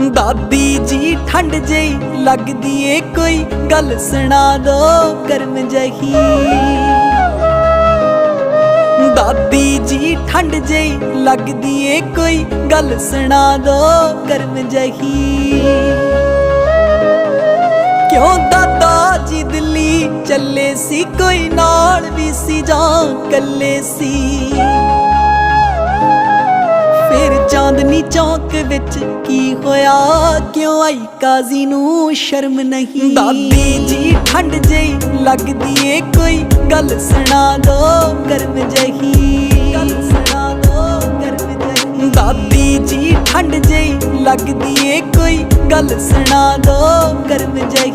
ਦਾਦੀ ਜੀ ਠੰਡ ਜਈ ਲੱਗਦੀ ਏ, ਕੋਈ ਗੱਲ ਸੁਣਾ ਦੋ, ਕਰਮ ਜਹੀ। ਦਾਦੀ ਜੀ ਠੰਡ ਜਈ ਲੱਗਦੀ ਏ, ਕੋਈ ਗੱਲ ਸੁਣਾ ਦੋ, ਕਰਮ ਜਹੀ। ਕਿਉਂ ਦਾਦਾ ਜੀ ਦਿੱਲੀ ਚੱਲੇ ਸੀ, ਕੋਈ ਨਾਲ ਵੀ ਸੀ ਜਾਂ ਕੱਲੇ ਸੀ? ਚਾਂਦਨੀ ਚੌਕ ਵਿੱਚ ਕੀ ਹੋਇਆ? ਕਿਉਂ ਆਈ ਕਾਜ਼ੀ ਨੂੰ ਸ਼ਰਮ ਨਹੀਂ? ਦਾਦੀ ਜੀ ਠੰਡ ਜਈ ਲੱਗਦੀ ਏ ਕੋਈ ਗੱਲ ਸੁਣਾ ਦੋ ਕਰਮ ਜਹੀ। ਗੱਲ ਸੁਣਾ ਦੋ ਕਰਮ ਜਹੀ। ਦਾਦੀ ਜੀ ਠੰਡ ਜਈ ਲੱਗਦੀ ਏ ਕੋਈ ਗੱਲ ਸੁਣਾ ਦੋ ਕਰਮ ਜਹੀ।